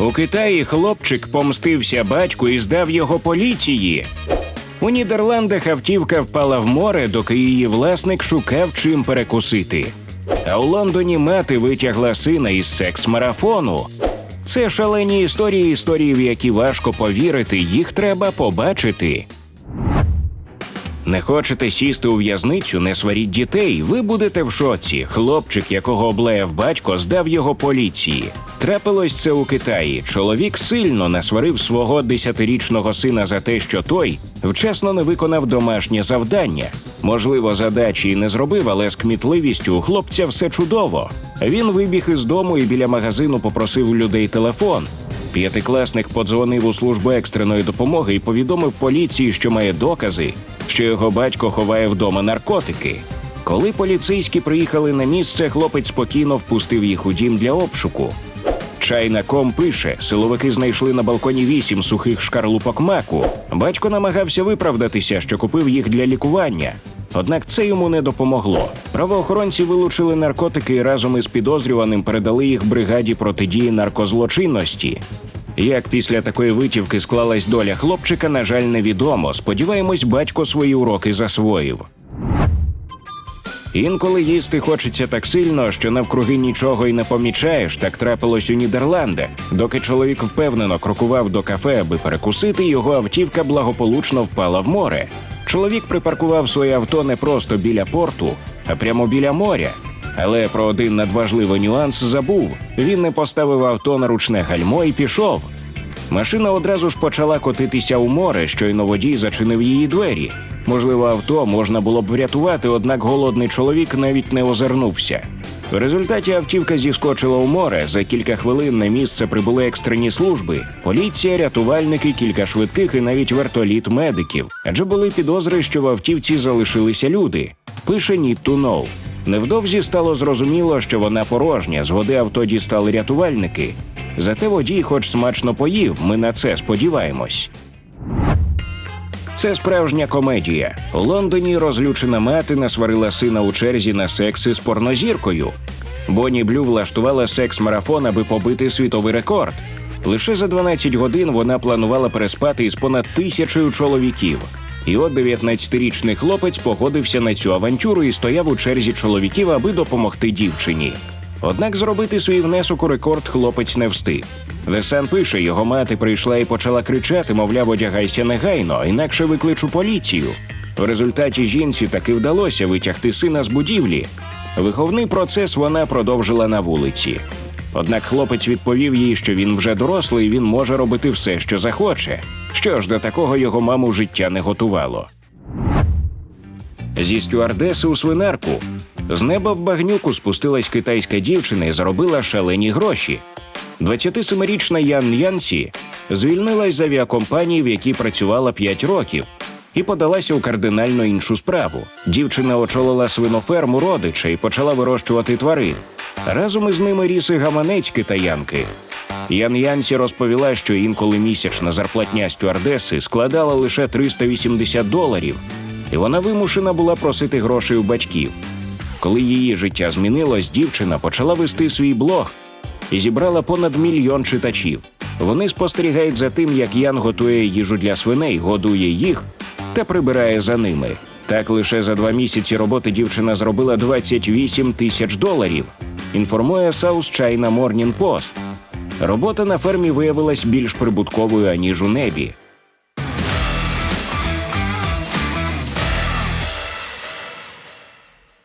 У Китаї хлопчик помстився батьку і здав його поліції. У Нідерландах автівка впала в море, доки її власник шукав чим перекусити. А у Лондоні мати витягла сина із секс-марафону. Це шалені історії, історії, в які важко повірити, їх треба побачити. Не хочете сісти у в'язницю, не сваріть дітей. Ви будете в шоці. Хлопчик, якого облаяв батько, здав його поліції. Трапилось це у Китаї. Чоловік сильно насварив свого десятирічного сина за те, що той вчасно не виконав домашнє завдання. Можливо, задачі і не зробив, але з кмітливістю у хлопця все чудово. Він вибіг із дому і біля магазину попросив у людей телефон. П'ятикласник подзвонив у службу екстреної допомоги і повідомив поліції, що має докази, що його батько ховає вдома наркотики. Коли поліцейські приїхали на місце, хлопець спокійно впустив їх у дім для обшуку. Чайна.ком пише, силовики знайшли на балконі вісім сухих шкарлупок маку. Батько намагався виправдатися, що купив їх для лікування. Однак це йому не допомогло. Правоохоронці вилучили наркотики і разом із підозрюваним передали їх бригаді протидії наркозлочинності. Як після такої витівки склалась доля хлопчика, на жаль, невідомо. Сподіваємось, батько свої уроки засвоїв. Інколи їсти хочеться так сильно, що навкруги нічого й не помічаєш. Так трапилось у Нідерландах. Доки чоловік впевнено крокував до кафе, аби перекусити, його автівка благополучно впала в море. Чоловік припаркував своє авто не просто біля порту, а прямо біля моря. Але про один надважливий нюанс забув: він не поставив авто на ручне гальмо і пішов. Машина одразу ж почала котитися у море, щойно водій зачинив її двері. Можливо, авто можна було б врятувати, однак голодний чоловік навіть не озирнувся. В результаті автівка зіскочила у море. За кілька хвилин на місце прибули екстрені служби: поліція, рятувальники, кілька швидких і навіть вертоліт медиків. Адже були підозри, що в автівці залишилися люди. Пише to Know. Невдовзі стало зрозуміло, що вона порожня. З води авто дістали рятувальники. Зате водій, хоч смачно поїв, ми на це сподіваємось. Це справжня комедія. У Лондоні розлючена мати насварила сина у черзі на секс із порнозіркою. Бонні Блю влаштувала секс-марафон, аби побити світовий рекорд. Лише за 12 годин вона планувала переспати із понад тисячею чоловіків. І от 19-річний хлопець погодився на цю авантюру і стояв у черзі чоловіків, аби допомогти дівчині. Однак зробити свій внесок у рекорд хлопець не встиг. The пише, його мати прийшла і почала кричати, мовляв, одягайся негайно, інакше викличу поліцію. В результаті жінці таки вдалося витягти сина з будівлі. Виховний процес вона продовжила на вулиці. Однак хлопець відповів їй, що він вже дорослий, і він може робити все, що захоче. Що ж, до такого його маму життя не готувало. Зі стюардеси у свинарку. З неба в багнюку спустилась китайська дівчина і заробила шалені гроші. 27-річна Ян Янсі звільнилась з авіакомпанії, в якій працювала 5 років, і подалася у кардинально іншу справу. Дівчина очолила свиноферму родича і почала вирощувати тварин. Разом із ними ріс і гаманець китаянки. Ян Янсі розповіла, що інколи місячна зарплатня стюардеси складала лише 380 доларів, і вона вимушена була просити грошей у батьків. Коли її життя змінилось, дівчина почала вести свій блог і зібрала понад мільйон читачів. Вони спостерігають за тим, як Ян готує їжу для свиней, годує їх та прибирає за ними. Так лише за два місяці роботи дівчина зробила 28 тисяч доларів. Інформує South China Morning Post. Робота на фермі виявилась більш прибутковою аніж у небі.